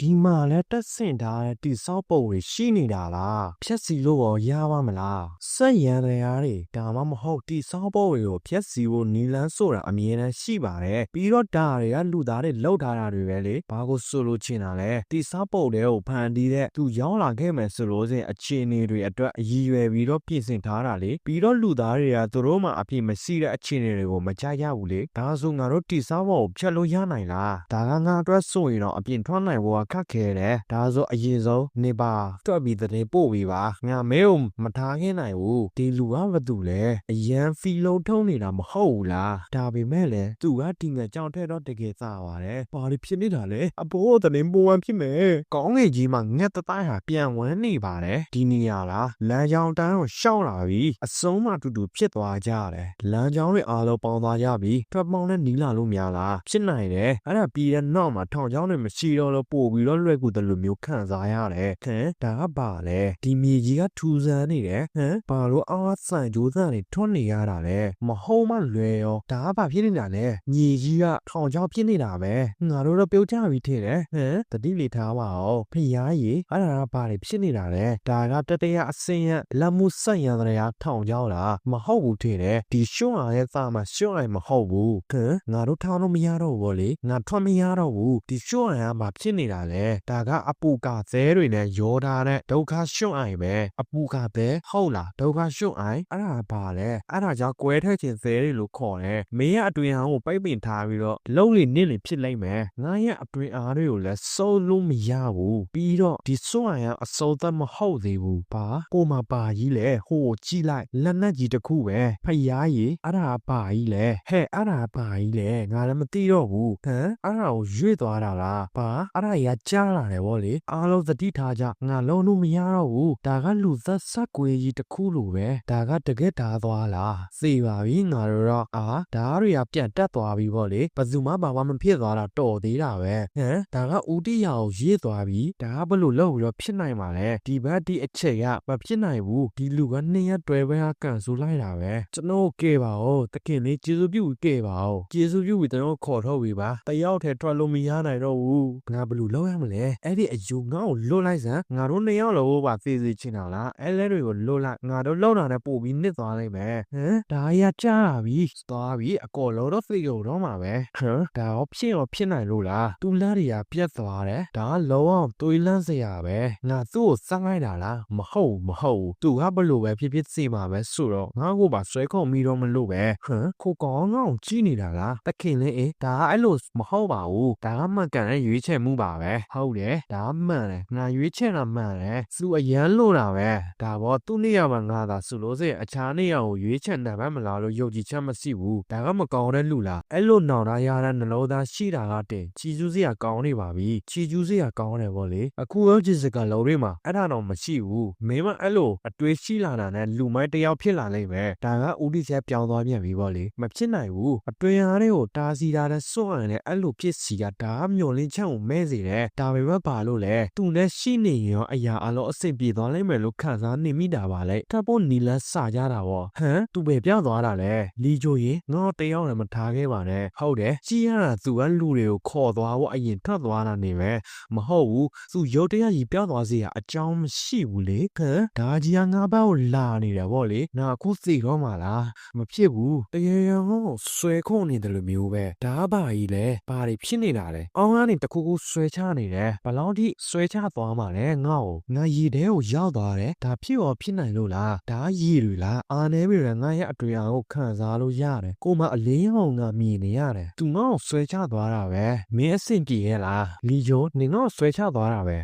ဒီမှာလည်းတက်ဆင့်ထားတဲ့တိဆောက်ပုံတွေရှိနေတာလားဖြက်စီလို့ရောရပါမလားစက်ရန်တရားတွေဒါမှမဟုတ်တိဆောက်ပုံတွေကိုဖြက်စီဖို့နီလန်းဆိုတာအမြဲတမ်းရှိပါတယ်ပြီးတော့ဒါတွေကလူသားတွေလောက်ထားတာတွေပဲလေဘာကိုဆိုလို့ချင်တာလဲတိဆောက်ပုံတွေကိုဖန်တီးတဲ့သူရောက်လာခဲ့မယ်ဆိုလို့စဉ်အခြေအနေတွေအတွက်အရည်ရွယ်ပြီးတော့ပြင်ဆင်ထားတာလေပြီးတော့လူသားတွေကသူတို့မှအပြည့်မရှိတဲ့အခြေအနေတွေကိုမကြရဘူးလေဒါဆိုငါတို့တိဆောက်ပုံကိုဖြတ်လို့ရနိုင်လားဒါကငါအတွက်ဆိုရင်တော့အပြင်ထွက်နိုင်ဖို့ကခက်ခဲတယ်ဒါဆိုအရင်ဆုံးနေပါတွက်ပြီးတဲ့ပို့ပြီးပါငါမဲကိုမထားခင်းနိုင်ဘူးဒီလူကဘာတူလဲအရန်ဖီလုံးထုံးနေတာမဟုတ်ဘူးလားဒါပေမဲ့လည်းသူကဒီငါကြောင်ထဲတော့တကယ်စားပါတယ်ဘာလို့ဖြစ်နေတာလဲအဘိုးတဲ့ပုံဝမ်းဖြစ်မယ်ကောင်းငယ်ကြီးမှငှက်တတိုင်းဟာပြန်ဝန်းနေပါတယ်ဒီနေရာလားလမ်းကြောင်တန်းကိုရှောက်လာပြီအစုံးမှတူတူဖြစ်သွားကြတယ်လမ်းကြောင်တွေအားလုံးပေါင်းသွားကြပြီထွက်ပေါင်းနဲ့နီးလာလို့များလားဖြစ်နိုင်တယ်အဲ့ဒါပြီးတဲ့နောက်မှာထောင်ချောင်းတွေမရှိတော့လို့ပို့ပြီးတော့လွယ်ကူတယ်လို့မျိုးခံစားရတယ်ဟမ်ဒါကပါလေဒီမြေကြီးကထူဆန်းနေတယ်ဟမ်ဘာလို့အားဆိုင်ကြိုးစားနေထွန်းနေရတာလဲမဟုတ်မှလွယ်ရောဒါကဘာဖြစ်နေတာလဲမြေကြီးကထောင်ချောင်းဖြစ်နေတာပဲငါတို့တော့ပြုတ်ကြပြီထင်တယ်ဟမ်တတိလေထားပါအောင်ဖျားကြီးအဲ့ဒါကဘာတွေဖြစ်နေတာလဲဒါကတတရအစင်ရလက်မှုဆက်ရတဲ့ရာထောင်ချောင်းလားမဟုတ်ဘူးထင်တယ်ဒီရှွန့်အားရဲ့သားမှာရှွန့်ရင်မဟုတ်ဘူးဟမ်ငါတို့ထောင်လို့မရတော့ဘူးလေငါထွက်မရတော့ဘူးဒီရှွန့်အားကဘာဖြစ်နေတာလဲဒါကအပူကဇဲတွေနဲ့ရောထားတဲ့ဒုက္ခရှွန့်အိုင်ပဲအပူကပဲဟုတ်လားဒုက္ခရှွန့်အိုင်အဲ့ဒါဘာလဲအဲ့ဒါကြောင့်ကွဲထက်ခြင်းဇဲတွေလို့ခေါ်တယ်မင်းရဲ့အတွင်ဟောင်းကိုပိတ်ပင်ထားပြီးတော့လုံးလေးနစ်လေးဖြစ်လိုက်မယ်ငါရဲ့အတွင်အားတွေကိုလည်းစိုးလို့မရဘူးပြီးတော့ဒီစွန့်အိုင်ကအစိုးသက်မဟုတ်သေးဘူးဘာကိုမပါကြီးလေဟိုကြည့်လိုက်လက်နက်ကြီးတစ်ခုပဲဖျားကြီးအဲ့ဒါပါကြီးလေဟဲ့အဲ့ဒါပါကြီးလေငါလည်းမသိတော့ဘူးဟမ်အဲ့ဒါကိုရွေ့သွားတာလားဘာအဲ့ဒါကြီးကကြားလာတယ်ဗောလေအားလုံးသတိထားကြငါလုံးလို့မရတော့ဘူးဒါကလူသက်ဆက်ကွေးကြီးတစ်ခုလိုပဲဒါကတကက်ဓာသွားလားစေပါပြီငါတို့တော့အာဓာတွေကပြတ်တက်သွားပြီဗောလေဘယ်သူမှဘာမှမဖြစ်သွားတာတော်သေးတာပဲဟမ်ဒါကဦးတိယာကိုရေးသွားပြီဒါကဘလို့လောက်ပြီးတော့ဖြစ်နိုင်ပါလဲဒီဘက်ဒီအချက်ကမဖြစ်နိုင်ဘူးဒီလူကနှစ်ရက်တွဲပဲကကန်ဆူလိုက်တာပဲကျွန်တော်ကဲပါဦးတခင်လေးကျေးဇူးပြုကဲပါဦးကျေးဇူးပြုပြီးကျွန်တော်ခေါ်ထုတ်ပြီပါတယောက်ထဲထွက်လို့မရနိုင်တော့ဘူးငါဘလို့လောက်ရမလဲအဲ့ဒီအယူငါ့ကိုလွတ်လိုက်စမ်းငါတို့နှစ်ယောက်လုံးပါသေစေချင်တာလားအဲလဲတွေကိုလွတ်လိုက်ငါတို့လောက်တာနဲ့ပို့ပြီးနစ်သွားလိုက်မယ်ဟမ်ဒါရကြားလာပြီသွားပြီအကောလုံးတော့သေကုန်တော့မှာပဲဟမ်ဒါရောဖြစ်ရောဖြစ်နိုင်လို့လားသူလားတွေကပြတ်သွားတယ်ဒါကလုံးဝတွေးလန့်စရာပဲငါသူ့ကိုစမ်းလိုက်တာလားမဟုတ်မဟုတ်သူကဘလို့ပဲဖြစ်ဖြစ်စေမှာပဲဆိုတော့ငါ့ကိုပါဆွဲခုံမိတော့မလို့ပဲဟမ်ခိုကောင်းငောင်းကြည့်နေတာလားတခင်လေးအေးဒါကအဲ့လိုမဟုတ်ပါဘူးဒါကမှန်ကန်တဲ့ရွေးချယ်မှုပါပဲဟုတ်တယ်ဒါကမှန်တယ်ငါရွေးချယ်တာမှန်တယ်သူအရန်လို့တာပဲဒါပေါ့သူ့နေရာမှာငါသာဆိုလို့စေအခြားနေရာကိုရွေးချယ်နိုင်မှမလားလို့ယုံကြည်ချက်မရှိဘူးဒါကမကောင်းတဲ့လူလားအဲ့လိုနောင်တရရတဲ့နှလုံးသားရှိတာကတင်ချီကျူးစရာကောင်းနေပါပြီချီကျူးစရာကောင်းတယ်ဗောလေအခုရောဂျစ်စကလုံးတွေမှာအဲ့ဒါတော့မရှိဘူးမင်းမအဲ့လိုအတွေးရှိလာတာနဲ့လူမိုင်းတယောက်ဖြစ်လာလိမ့်မယ်ဒါကဦးဒီချက်ပြောင်းသွားပြန်ပြီဗောလေမဖြစ်နိုင်ဘူးအတွင်အားတွေကိုတားစီတာတဲ့စွန့်ရတဲ့အဲ့လိုဖြစ်စီကဒါကမျောလင်းချက်ကိုမဲ့စေတယ်ဒါပေမဲ့ဘာလို့လဲသူနဲ့ရှိနေရင်အရာအလုံးအဆင်ပြေသွားလိမ့်မယ်လို့ခံစားနေမိတာပါလေထပ်ဖို့နီလန်းစာကြတာဗောဟမ်သူပဲပြောင်းသွားတာလေလီဂျိုရင်ငါတယောက်လည်းမထားခဲ့ပါနဲ့ဟုတ်တယ်ကြည်ရတာသူကလူတွေကိုခေါ်သွားဖို့အရင်ထွက်သွားတာနေပဲမဟုတ်ဘူးသူရုတ်တရက်ကြီးပြောင်းသွားစေရအကြောင်းမရှိဘူးလေဟမ်ဒါကြီးကငါဘက်ကိုလာနေတယ်ဗောလေငါအခုသိတော့မှလားမဖြစ်ဘူးတကယ်ရောဆွဲခုန်နေတယ်လို့မျိုးပဲဒါကဘာကြီးလဲဘာတွေဖြစ်နေတာလဲအောင်းကနေတခုခုဆွဲချနေတယ်ဘလောက်ထိဆွဲချသွားမှလဲငါ့ကိုငါရေထဲကိုရောက်သွားတယ်ဒါဖြစ်ရောဖြစ်နိုင်လို့လားဒါရေတွေလားအာနေပြီရငါရဲ့အတွေ့အကြုံကိုခံစားလို့ရတယ်ကိုမအလင်းအောင်ငါမြင်နေရတယ်သူငါ့ကိုဆွဲချသွားတာပဲမင်းအဆင်ပြေရဲ့လားလီဂျိုနင်ငါ့ကိုဆွဲချသွားတာပဲ